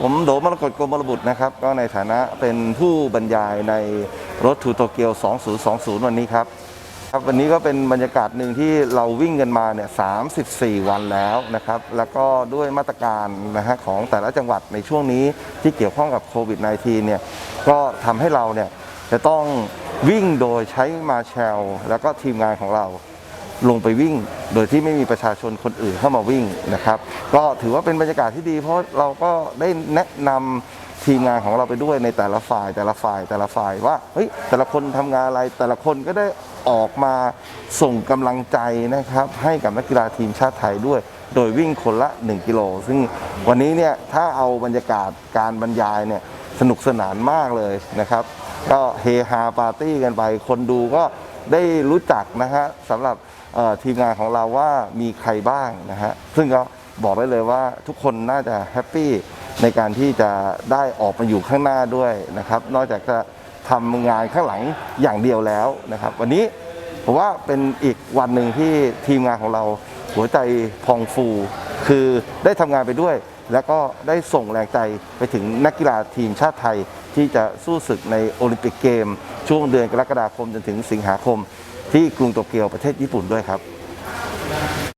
ผมโดมรกตกรมรบุตรนะครับ ก็ในฐานะเป็นผู้บรรยายในรถทูโตเกียว 2020 วันนี้ครับ ครับวันนี้ก็เป็นบรรยากาศหนึ่งที่เราวิ่งกันมาเนี่ย 34 วันแล้วนะครับ แล้วก็ด้วยมาตรการนะฮะของแต่ละจังหวัดในช่วงนี้ที่เกี่ยวข้องกับโควิด -19 เนี่ย ก็ทำให้เราเนี่ยจะต้องวิ่งโดยใช้มาแชลแล้วก็ทีมงานของเรา ลงไปวิ่ง โดยที่ไม่มีประชาชนคนอื่นเข้ามาวิ่งนะครับ ก็ถือว่าเป็นบรรยากาศที่ดี เพราะเราก็ได้แนะนำทีมงานของเราไปด้วยในแต่ละฝ่ายแต่ละฝ่ายแต่ละฝ่ายว่าเฮ้ยแต่ละคนทำงานอะไรแต่ละคนก็ได้ออกมาส่งกำลังใจนะครับ ให้กับนักกีฬาทีมชาติไทยด้วย โดยวิ่งคนละ 1 กิโล ซึ่งวันนี้เนี่ยถ้าเอาบรรยากาศการบรรยายเนี่ยสนุกสนานมากเลยนะครับ ก็เฮฮาปาร์ตี้กันไป คนดูก็ ได้รู้จักนะฮะสำหรับทีมงานของเราว่ามีใครบ้างนะฮะซึ่งก็บอกได้เลยว่าทุกคนน่าจะแฮปปี้ในการที่จะได้ออกมาอยู่ข้างหน้าด้วยนะครับ นอกจากจะทำงานข้างหลังอย่างเดียวแล้วนะครับ วันนี้ผมว่าเป็นอีกวันหนึ่งที่ทีมงานของเราหัวใจพองฟู คือได้ทำงานไปด้วย แล้วก็ได้ส่งแรงใจไปถึงนักกีฬาทีมชาติไทย ที่จะสู้ศึกในโอลิมปิกเกม ช่วงเดือนกรกฎาคมจนถึงสิงหาคม ที่กรุงโตเกียวประเทศญี่ปุ่นด้วยครับ